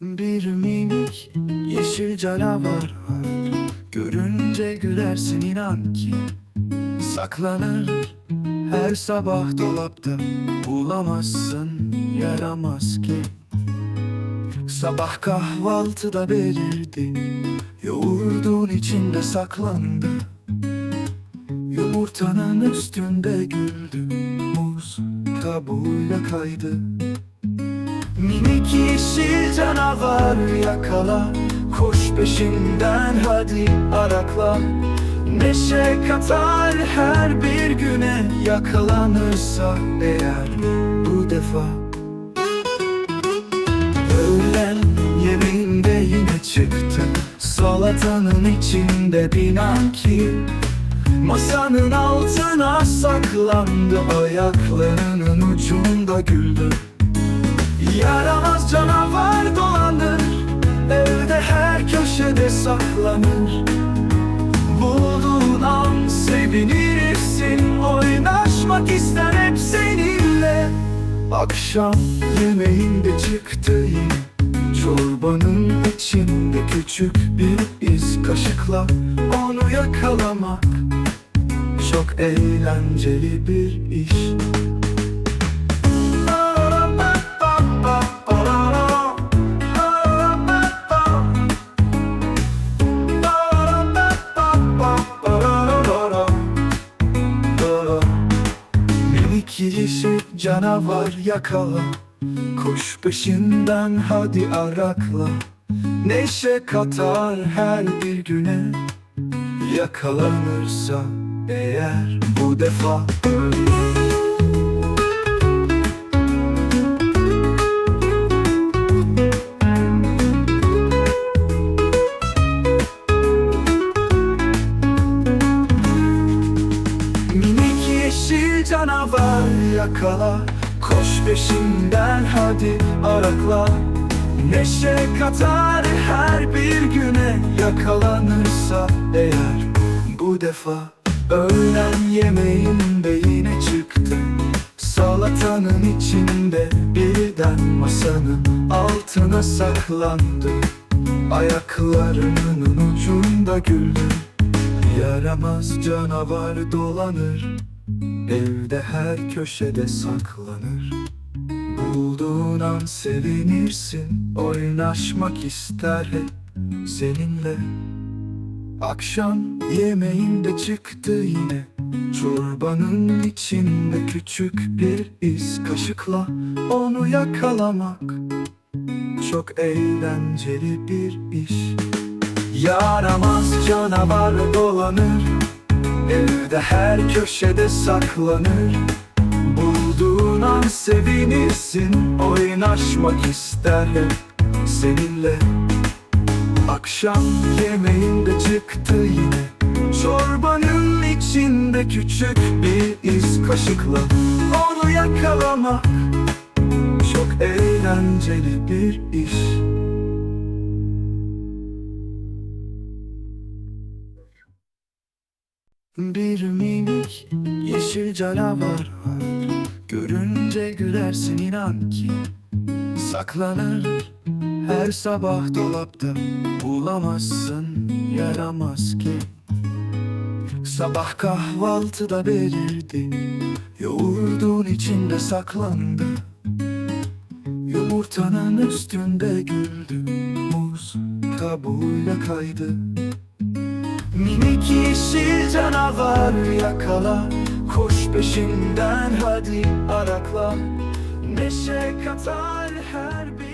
Bir minik yeşil canavar var. Görünce gülersin inan ki Saklanır. Her sabah dolapta Bulamazsın yaramaz ki. Sabah kahvaltıda belirdi Yoğurdun içinde saklandı. Yumurtanın üstünde güldü Muz kabuğuyla kaydı. Minik yeşil canavar yakala Koş peşinden hadi arakla. Neşe katar her bir güne Yakalanırsa eğer bu defa. Öğlen yemeğinde yine çıktı Salatanın içinde binan ki Masanın altına saklandı Ayaklarının ucunda güldü. Yaramaz canavar dolanır Evde her köşede saklanır. Bulduğun an sevinirsin Oynaşmak ister hep seninle. Akşam yemeğinde çıktı Çorbanın içinde küçük bir iz Kaşıkla onu yakalamak Çok eğlenceli bir iş. Yeşil canavar yakala. Koş peşinden hadi arakla. Neşe katar her bir güne. Yakalanırsa eğer bu defa yeşil canavar yakala Koş peşinden hadi arakla. Neşe katar her bir güne Yakalanırsa eğer bu defa Öğlen yemeğinde yine çıktı. Salatanın içinde birden masanın altına saklandı. Ayaklarının ucunda güldü. Yaramaz canavar dolanır. Evde her köşede saklanır. Bulduğun an sevinirsin. Oynaşmak ister hep seninle Akşam yemeğinde çıktı yine. Çorbanın içinde küçük bir iz Kaşıkla onu yakalamak. Çok eğlenceli bir iş. Yaramaz canavar dolanır. Evde her köşede saklanır. Bulduğun an sevinirsin Oynaşmak ister hep seninle. Akşam yemeğinde çıktı yine. Çorbanın içinde küçük bir iz Kaşıkla onu yakalamak Çok eğlenceli bir iş. Bir minik yeşil canavar var. Görünce gülersin inan ki Saklanır her sabah dolapta Bulamazsın yaramaz ki. Sabah kahvaltıda belirdi Yoğurdun içinde saklandı. Yumurtanın üstünde güldü Muz kabuğuyla kaydı. Minik yeşil canavar yakala Koş peşinden hadi arakla. Neşe katar her bir